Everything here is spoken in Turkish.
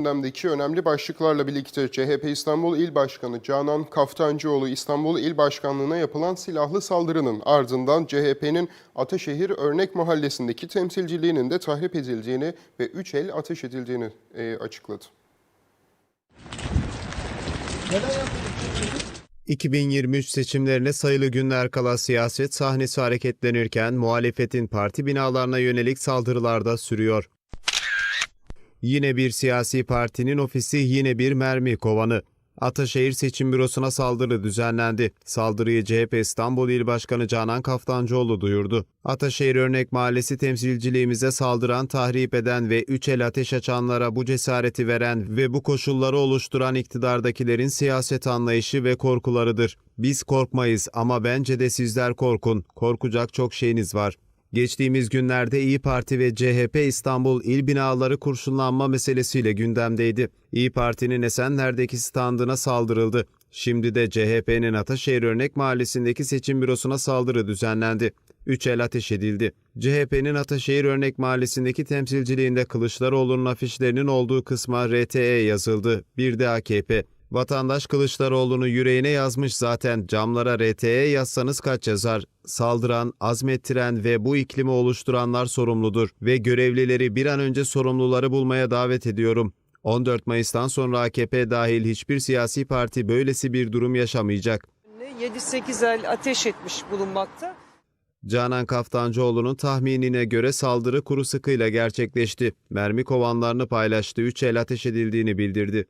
Gündemdeki önemli başlıklarla birlikte CHP İstanbul İl Başkanı Canan Kaftancıoğlu İstanbul İl Başkanlığı'na yapılan silahlı saldırının ardından CHP'nin Ataşehir Örnek Mahallesi'ndeki temsilciliğinin de tahrip edildiğini ve 3 el ateş edildiğini e, açıkladı. 2023 seçimlerine sayılı günler kala siyaset sahnesi hareketlenirken muhalefetin parti binalarına yönelik saldırılarda sürüyor. Yine bir siyasi partinin ofisi yine bir mermi kovanı. Ataşehir Seçim Bürosu'na saldırı düzenlendi. Saldırıyı CHP İstanbul İl Başkanı Canan Kaftancıoğlu duyurdu. Ataşehir Örnek Mahallesi temsilciliğimize saldıran, tahrip eden ve üç el ateş açanlara bu cesareti veren ve bu koşulları oluşturan iktidardakilerin siyaset anlayışı ve korkularıdır. Biz korkmayız ama bence de sizler korkun. Korkacak çok şeyiniz var. Geçtiğimiz günlerde İyi Parti ve CHP İstanbul il binaları kurşunlanma meselesiyle gündemdeydi. İyi Parti'nin Esenler'deki standına saldırıldı. Şimdi de CHP'nin Ataşehir Örnek Mahallesi'ndeki seçim bürosuna saldırı düzenlendi. Üç el ateş edildi. CHP'nin Ataşehir Örnek Mahallesi'ndeki temsilciliğinde Kılıçdaroğlu'nun afişlerinin olduğu kısma RTE yazıldı. Bir de AKP. Vatandaş Kılıçdaroğlu'nu yüreğine yazmış zaten camlara RT'ye yazsanız kaç yazar? Saldıran, azmettiren ve bu iklimi oluşturanlar sorumludur ve görevlileri bir an önce sorumluları bulmaya davet ediyorum. 14 Mayıs'tan sonra AKP dahil hiçbir siyasi parti böylesi bir durum yaşamayacak. 7-8 el ateş etmiş bulunmakta. Canan Kaftancıoğlu'nun tahminine göre saldırı kuru sıkıyla gerçekleşti. Mermi kovanlarını paylaştı, 3 el ateş edildiğini bildirdi.